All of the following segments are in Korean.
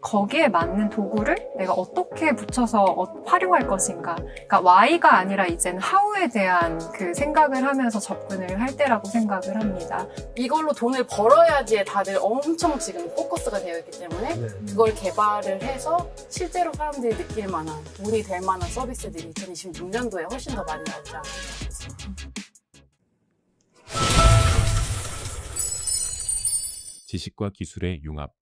거기에 맞는 도구를 내가 어떻게 붙여서 어- 활용할 것인가. 그러니까 why가 아니라 이제는 how에 대한 그 생각을 하면서 접근을 할 때라고 생각을 합니다. 이걸로 돈을 벌어야지에 다들 엄청 지금 포커스가 되어 있기 때문에 그걸 개발을 해서 실제로 사람들이 느낄 만한 돈이 될 만한 서비스들이 2026년도에 훨씬 더 많이 나오지 않을까 싶습니다. 지식과 기술의 융합,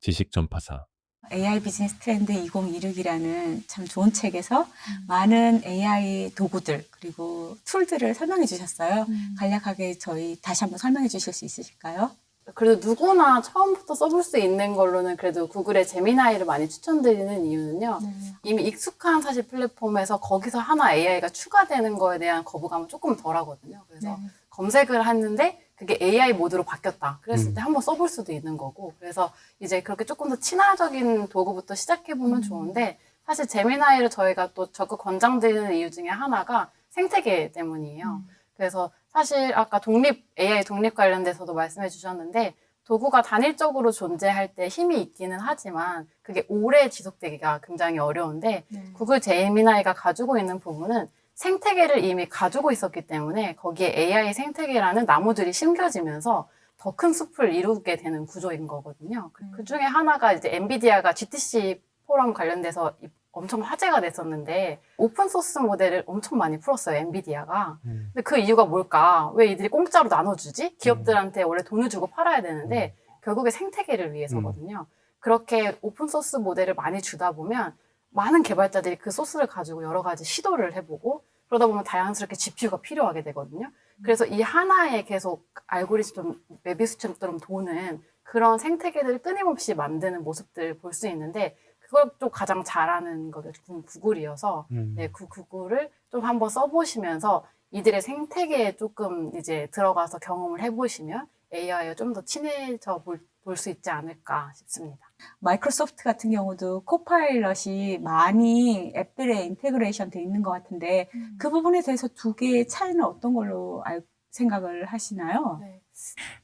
지식 전파사. AI 비즈니스 트렌드 2026이라는 참 좋은 책에서 많은 AI 도구들 그리고 툴들을 설명해 주셨어요. 간략하게 저희 다시 한번 설명해 주실 수 있으실까요? 그래도 누구나 처음부터 써볼 수 있는 걸로는 그래도 구글의 제미나이를 많이 추천드리는 이유는요. 이미 익숙한 사실 플랫폼에서 거기서 하나 AI가 추가되는 거에 대한 거부감은 조금 덜 하거든요. 그래서 검색을 했는데 그게 AI 모드로 바뀌었다. 그랬을 음. 때 한번 써볼 수도 있는 거고. 그래서 이제 그렇게 조금 더 친화적인 도구부터 시작해보면 좋은데 사실 제미나이를 저희가 또 적극 권장드리는 이유 중에 하나가 생태계 때문이에요. 그래서 사실 아까 독립, AI 독립 관련돼서도 말씀해 주셨는데 도구가 단일적으로 존재할 때 힘이 있기는 하지만 그게 오래 지속되기가 굉장히 어려운데 구글 제미나이가 가지고 있는 부분은 생태계를 이미 가지고 있었기 때문에 거기에 AI 생태계라는 나무들이 심겨지면서 더 큰 숲을 이루게 되는 구조인 거거든요. 그- 그 중에 하나가 이제 엔비디아가 GTC 포럼 관련돼서 이- 엄청 화제가 됐었는데 오픈 소스 모델을 엄청 많이 풀었어요, 엔비디아가. 근데 그 이유가 뭘까? 왜 이들이 공짜로 나눠주지? 기업들한테 원래 돈을 주고 팔아야 되는데 결국에 생태계를 위해서거든요. 그렇게 오픈 소스 모델을 많이 주다 보면 많은 개발자들이 그 소스를 가지고 여러 가지 시도를 해보고 그러다 보면 다양스럽게 GPU가 필요하게 되거든요. 그래서 이 하나에 계속 알고리즘, 메비스처럼 도는 그런 생태계들을 끊임없이 만드는 모습들을 볼수 있는데 그걸 또 가장 잘하는 거가 구- 구글이어서 네, 그 구글을 좀 한번 써보시면서 이들의 생태계에 조금 이제 들어가서 경험을 해보시면 AI와 좀 더 친해져 볼수 있지 않을까 싶습니다. 마이크로소프트 같은 경우도 코파일럿이 많이 앱들에 인테그레이션 돼 있는 것 같은데 그 부분에 대해서 두 개의 차이는 어떤 걸로 알, 생각을 하시나요? 네.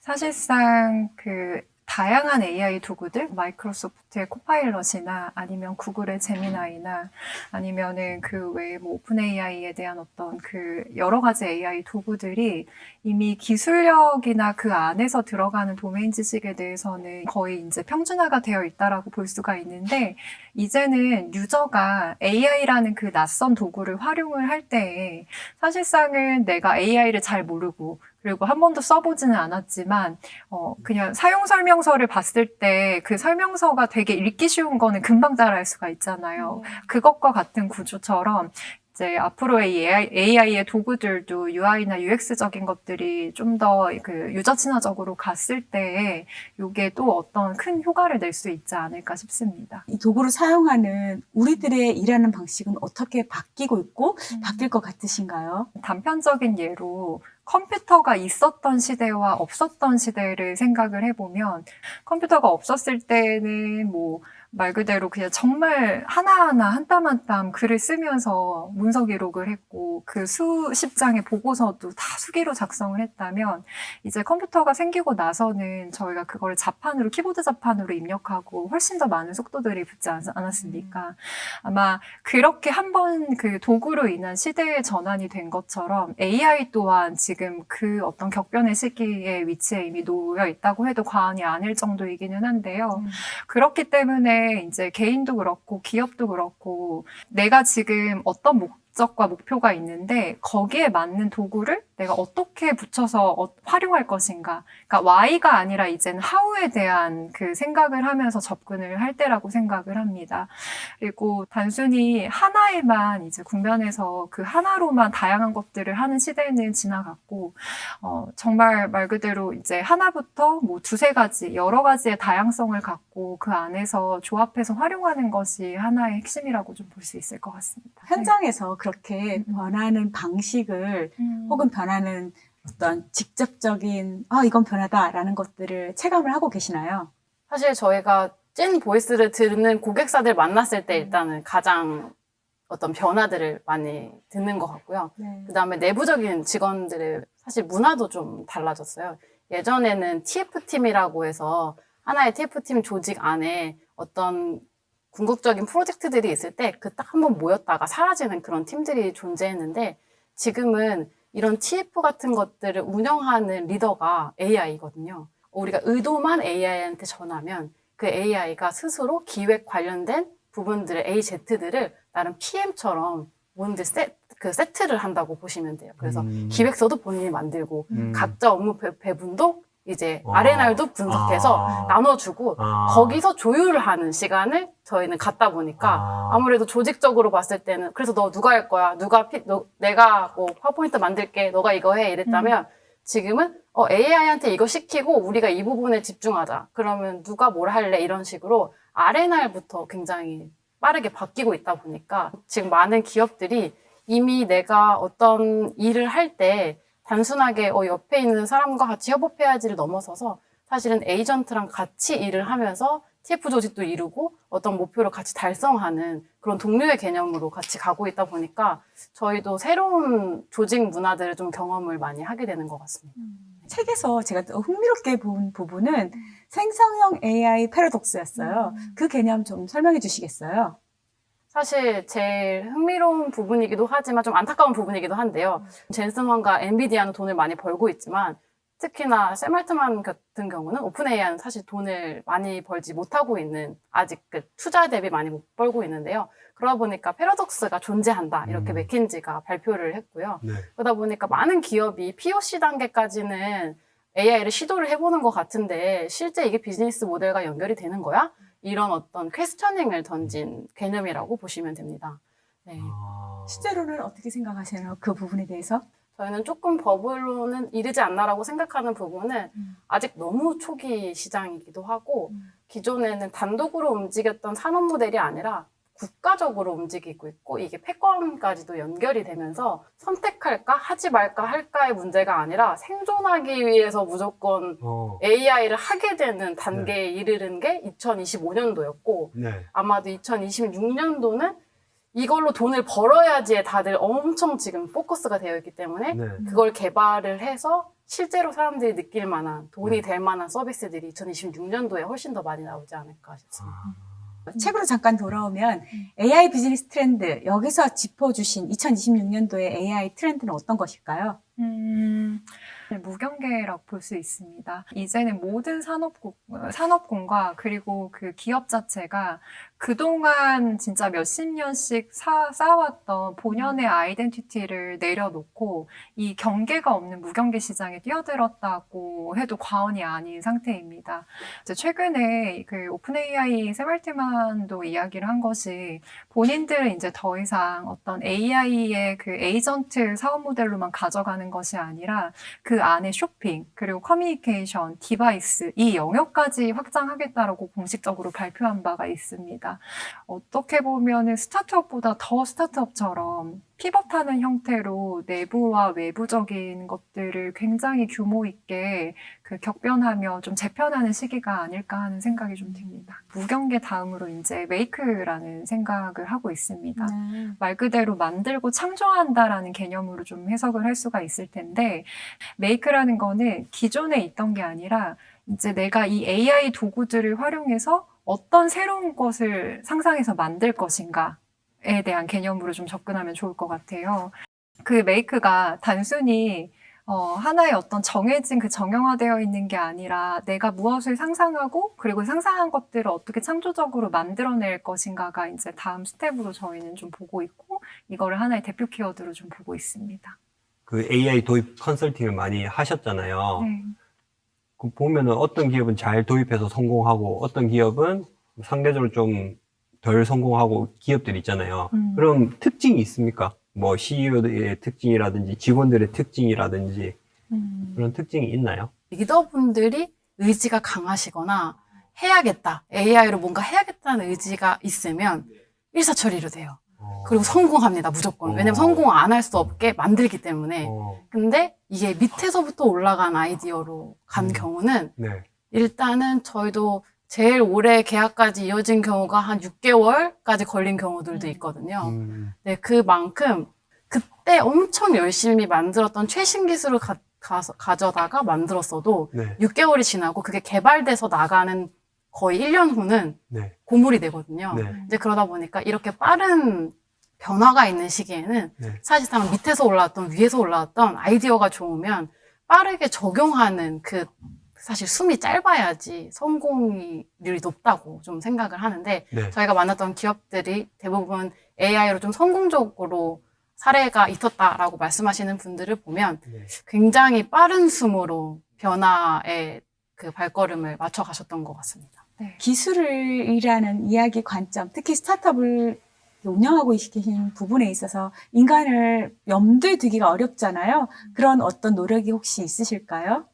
사실상 그 다양한 AI 도구들, 마이크로소프트의 코파일럿이나 아니면 구글의 제미나이나 아니면은 그 외에 뭐 오픈 AI에 대한 어떤 그 여러 가지 AI 도구들이 이미 기술력이나 그 안에서 들어가는 도메인 지식에 대해서는 거의 이제 평준화가 되어 있다라고 볼 수가 있는데 이제는 유저가 AI라는 그 낯선 도구를 활용을 할 때에 사실상은 내가 AI를 잘 모르고 그리고 한 번도 써보지는 않았지만 어, 그냥 사용 설명서를 봤을 때 그 설명서가 되게 읽기 쉬운 거는 금방 따라할 수가 있잖아요. 그것과 같은 구조처럼 이제 앞으로의 이 AI, AI의 도구들도 UI나 UX적인 것들이 좀 더 그 유저 친화적으로 갔을 때 이게 또 어떤 큰 효과를 낼 수 있지 않을까 싶습니다. 이 도구를 사용하는 우리들의 일하는 방식은 어떻게 바뀌고 있고 바뀔 것 같으신가요? 단편적인 예로 컴퓨터가 있었던 시대와 없었던 시대를 생각을 해보면 컴퓨터가 없었을 때는 뭐 말 그대로 그냥 정말 하나하나 한 땀 한 땀 글을 쓰면서 문서 기록을 했고 그 수십 장의 보고서도 다 수기로 작성을 했다면 이제 컴퓨터가 생기고 나서는 저희가 그걸 자판으로 키보드 자판으로 입력하고 훨씬 더 많은 속도들이 붙지 않, 않았습니까? 아마 그렇게 한번 그 도구로 인한 시대의 전환이 된 것처럼 AI 또한 지금 그 어떤 격변의 시기의 위치에 이미 놓여 있다고 해도 과언이 아닐 정도이기는 한데요. 그렇기 때문에 이제 개인도 그렇고 기업도 그렇고 내가 지금 어떤 목 적과 목표가 있는데 거기에 맞는 도구를 내가 어떻게 붙여서 어- 활용할 것인가. 그러니까 why가 아니라 이제는 how에 대한 그 생각을 하면서 접근을 할 때라고 생각을 합니다. 그리고 단순히 하나에만 이제 국면에서 그 하나로만 다양한 것들을 하는 시대는 지나갔고, 어, 정말 말 그대로 이제 하나부터 뭐 두세 가지, 여러 가지의 다양성을 갖고 그 안에서 조합해서 활용하는 것이 하나의 핵심이라고 좀 볼 수 있을 것 같습니다. 현장에서 그렇게 변하는 방식을 음. 혹은 변하는 어떤 직접적인 아 이건 변하다라는 것들을 체감을 하고 계시나요? 사실 저희가 찐 보이스를 듣는 고객사들 만났을 때 일단은 가장 어떤 변화들을 많이 듣는 것 같고요. 네. 그 다음에 내부적인 직원들의 사실 문화도 좀 달라졌어요. 예전에는 TF팀이라고 해서 하나의 TF팀 조직 안에 어떤 궁극적인 프로젝트들이 있을 때 그 딱 한 번 모였다가 사라지는 그런 팀들이 존재했는데 지금은 이런 TF 같은 것들을 운영하는 리더가 AI거든요. 우리가 의도만 AI한테 전하면 그 AI가 스스로 기획 관련된 부분들의 AZ들을 나름 PM처럼 뭔데 세, 그 세트를 한다고 보시면 돼요. 그래서 음. 기획서도 본인이 만들고 음. 각자 업무 배, 배분도 이제 와. RNR도 분석해서 아. 나눠주고 아. 거기서 조율을 하는 시간을 저희는 갖다 보니까 아. 아무래도 조직적으로 봤을 때는 그래서 너 누가 할 거야? 누가 피, 너, 내가 뭐 파워포인트 만들게. 너가 이거 해. 이랬다면 지금은 어, AI한테 이거 시키고 우리가 이 부분에 집중하자. 그러면 누가 뭘 할래? 이런 식으로 RNR부터 굉장히 빠르게 바뀌고 있다 보니까 지금 많은 기업들이 이미 내가 어떤 일을 할때 단순하게 어, 옆에 있는 사람과 같이 협업해야지를 넘어서서 사실은 에이전트랑 같이 일을 하면서 TF 조직도 이루고 어떤 목표를 같이 달성하는 그런 동료의 개념으로 같이 가고 있다 보니까 저희도 새로운 조직 문화들을 좀 경험을 많이 하게 되는 것 같습니다. 책에서 제가 또 흥미롭게 본 부분은 생성형 AI 패러독스였어요. 그 개념 좀 설명해 주시겠어요? 사실 제일 흥미로운 부분이기도 하지만 좀 안타까운 부분이기도 한데요. 젠슨 황과 엔비디아는 돈을 많이 벌고 있지만 특히나 샘 알트만 같은 경우는 오픈 AI는 사실 돈을 많이 벌지 못하고 있는 아직 그 투자 대비 많이 못 벌고 있는데요. 그러다 보니까 패러독스가 존재한다 이렇게 음. 맥킨지가 발표를 했고요. 네. 그러다 보니까 많은 기업이 POC 단계까지는 AI를 시도를 해보는 것 같은데 실제 이게 비즈니스 모델과 연결이 되는 거야? 이런 어떤 퀘스처닝을 던진 개념이라고 보시면 됩니다. 네. 아. 실제로는 어떻게 생각하세요? 그 부분에 대해서? 저희는 조금 버블로는 이르지 않나라고 생각하는 부분은 음. 아직 너무 초기 시장이기도 하고 음. 기존에는 단독으로 움직였던 산업 모델이 아니라 국가적으로 움직이고 있고 이게 패권까지도 연결이 되면서 선택할까 하지 말까 할까의 문제가 아니라 생존하기 위해서 무조건 어. AI를 하게 되는 단계에 이르는 게 2025년도였고 네. 아마도 2026년도는 이걸로 돈을 벌어야지에 다들 엄청 지금 포커스가 되어 있기 때문에 네. 그걸 개발을 해서 실제로 사람들이 느낄 만한 돈이 네. 될 만한 서비스들이 2026년도에 훨씬 더 많이 나오지 않을까 싶습니다. 아. 책으로 잠깐 돌아오면 AI 비즈니스 트렌드 여기서 짚어주신 2026년도의 AI 트렌드는 어떤 것일까요? 음, 무경계라고 볼 수 있습니다. 이제는 모든 산업군, 산업군과 그리고 그 기업 자체가 그동안 진짜 몇십 년씩 사, 쌓아왔던 본연의 아이덴티티를 내려놓고 이 경계가 없는 무경계 시장에 뛰어들었다고 해도 과언이 아닌 상태입니다. 이제 최근에 그 오픈 AI 세말티만도 이야기를 한 것이 본인들은 이제 더 이상 어떤 AI의 그 에이전트 사업 모델로만 가져가는 것이 아니라 그 안에 쇼핑, 그리고 커뮤니케이션, 디바이스, 이 영역까지 확장하겠다라고 공식적으로 발표한 바가 있습니다. 어떻게 보면은 스타트업보다 더 스타트업처럼 피벗하는 형태로 내부와 외부적인 것들을 굉장히 규모 있게 그 격변하며 좀 재편하는 시기가 아닐까 하는 생각이 좀 듭니다. 무경계 다음으로 이제 메이크라는 생각을 하고 있습니다. 말 그대로 만들고 창조한다라는 개념으로 좀 해석을 할 수가 있을 텐데 메이크라는 거는 기존에 있던 게 아니라 이제 내가 이 AI 도구들을 활용해서 어떤 새로운 것을 상상해서 만들 것인가 에 대한 개념으로 좀 접근하면 좋을 것 같아요. 그 메이크가 단순히 어, 하나의 어떤 정해진 그 정형화되어 있는 게 아니라 내가 무엇을 상상하고 그리고 상상한 것들을 어떻게 창조적으로 만들어낼 것인가가 이제 다음 스텝으로 저희는 좀 보고 있고 이거를 하나의 대표 키워드로 좀 보고 있습니다. 그 AI 도입 컨설팅을 많이 하셨잖아요. 네. 그 보면은 어떤 기업은 잘 도입해서 성공하고 어떤 기업은 상대적으로 좀 덜 성공하고 기업들 있잖아요. 음. 그럼 특징이 있습니까? 뭐 CEO의 특징이라든지 직원들의 특징이라든지 음. 그런 특징이 있나요? 리더분들이 의지가 강하시거나 해야겠다, AI로 뭔가 해야겠다는 의지가 있으면 일사천리로 돼요. 어. 그리고 성공합니다, 무조건. 왜냐면 어. 성공 안 할 수 없게 만들기 때문에. 어, 근데 이게 밑에서부터 올라간 아이디어로 간 음. 경우는 네. 일단은 저희도 제일 오래 계약까지 이어진 경우가 한 6개월까지 걸린 경우들도 있거든요. 음, 네, 그만큼 그때 엄청 열심히 만들었던 최신 기술을 가, 져다가 만들었어도 네. 6개월이 지나고 그게 개발돼서 나가는 거의 1년 후는 네. 고물이 되거든요. 네. 이제 그러다 보니까 이렇게 빠른 변화가 있는 시기에는 네. 사실상 밑에서 올라왔던 위에서 올라왔던 아이디어가 좋으면 빠르게 적용하는 그 사실 숨이 짧아야지 성공률이 높다고 좀 생각을 하는데 네. 저희가 만났던 기업들이 대부분 AI로 좀 성공적으로 사례가 있었다라고 말씀하시는 분들을 보면 네. 굉장히 빠른 숨으로 변화의 그 발걸음을 맞춰 가셨던 것 같습니다. 네. 기술이라는 이야기 관점, 특히 스타트업을 운영하고 계신 부분에 있어서 인간을 염두에 두기가 어렵잖아요. 그런 어떤 노력이 혹시 있으실까요?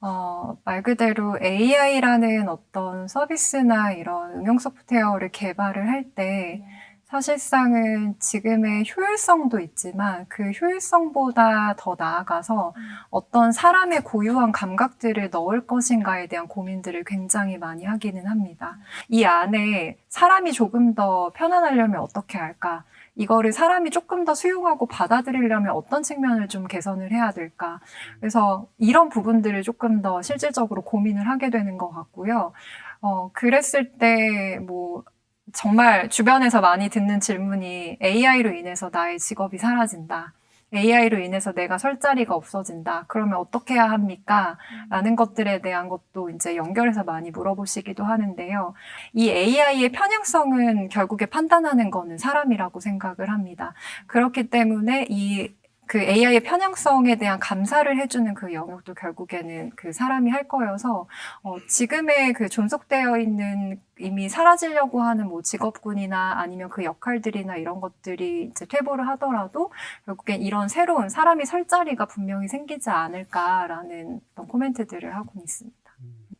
어, 말 그대로 AI라는 어떤 서비스나 이런 응용 소프트웨어를 개발을 할 때 사실상은 지금의 효율성도 있지만 그 효율성보다 더 나아가서 어떤 사람의 고유한 감각들을 넣을 것인가에 대한 고민들을 굉장히 많이 하기는 합니다. 이 안에 사람이 조금 더 편안하려면 어떻게 할까? 이거를 사람이 조금 더 수용하고 받아들이려면 어떤 측면을 좀 개선을 해야 될까? 그래서 이런 부분들을 조금 더 실질적으로 고민을 하게 되는 것 같고요. 어, 그랬을 때, 뭐, 정말 주변에서 많이 듣는 질문이 AI로 인해서 나의 직업이 사라진다. AI로 인해서 내가 설 자리가 없어진다. 그러면 어떻게 해야 합니까? 라는 것들에 대한 것도 이제 연결해서 많이 물어보시기도 하는데요. 이 AI의 편향성은 결국에 판단하는 거는 사람이라고 생각을 합니다. 그렇기 때문에 이 그 AI의 편향성에 대한 감사를 해주는 그 영역도 결국에는 그 사람이 할 거여서 어, 지금의 그 존속되어 있는 이미 사라지려고 하는 뭐 직업군이나 아니면 그 역할들이나 이런 것들이 이제 퇴보를 하더라도 결국엔 이런 새로운 사람이 설 자리가 분명히 생기지 않을까라는 어떤 코멘트들을 하고 있습니다.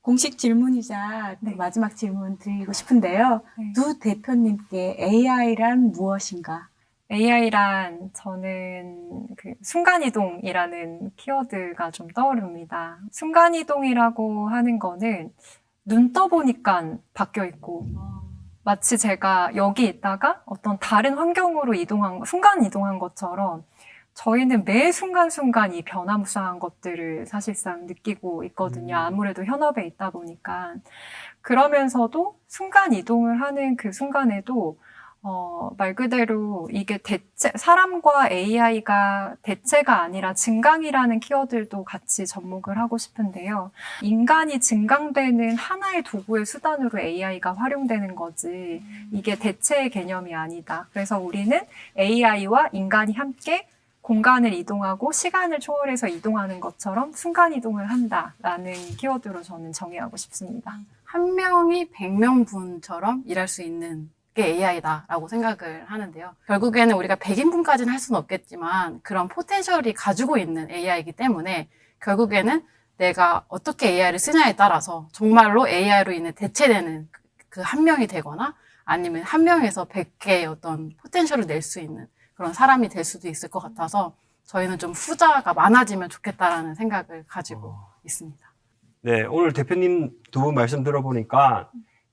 공식 질문이자 또 네. 마지막 질문 드리고 싶은데요. 네. 두 대표님께 AI란 무엇인가? AI란 저는 그 순간이동이라는 키워드가 좀 떠오릅니다. 순간이동이라고 하는 거는 눈 떠보니까 바뀌어 있고 마치 제가 여기 있다가 어떤 다른 환경으로 이동한, 순간 이동한 것처럼 저희는 매 순간순간 이 변화무쌍한 것들을 사실상 느끼고 있거든요. 음. 아무래도 현업에 있다 보니까. 그러면서도 순간 이동을 하는 그 순간에도 어, 말 그대로 이게 대체, 사람과 AI가 대체가 아니라 증강이라는 키워드도 같이 접목을 하고 싶은데요. 인간이 증강되는 하나의 도구의 수단으로 AI가 활용되는 거지, 이게 대체의 개념이 아니다. 그래서 우리는 AI와 인간이 함께 공간을 이동하고 시간을 초월해서 이동하는 것처럼 순간 이동을 한다라는 키워드로 저는 정의하고 싶습니다. 한 명이 100명 분처럼 일할 수 있는 게 AI다라고 생각을 하는데요. 결국에는 우리가 100인분까지는 할 수는 없겠지만 그런 포텐셜이 가지고 있는 AI이기 때문에 결국에는 내가 어떻게 AI를 쓰냐에 따라서 정말로 AI로 인해 대체되는 그 한 명이 되거나 아니면 한 명에서 100개의 어떤 포텐셜을 낼 수 있는 그런 사람이 될 수도 있을 것 같아서 저희는 좀 후자가 많아지면 좋겠다라는 생각을 가지고 있습니다. 네, 오늘 대표님 두 분 말씀 들어보니까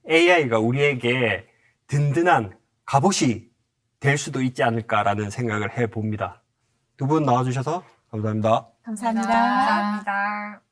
AI가 우리에게 든든한 갑옷이 될 수도 있지 않을까라는 생각을 해봅니다. 두 분 나와주셔서 감사합니다. 감사합니다. 감사합니다.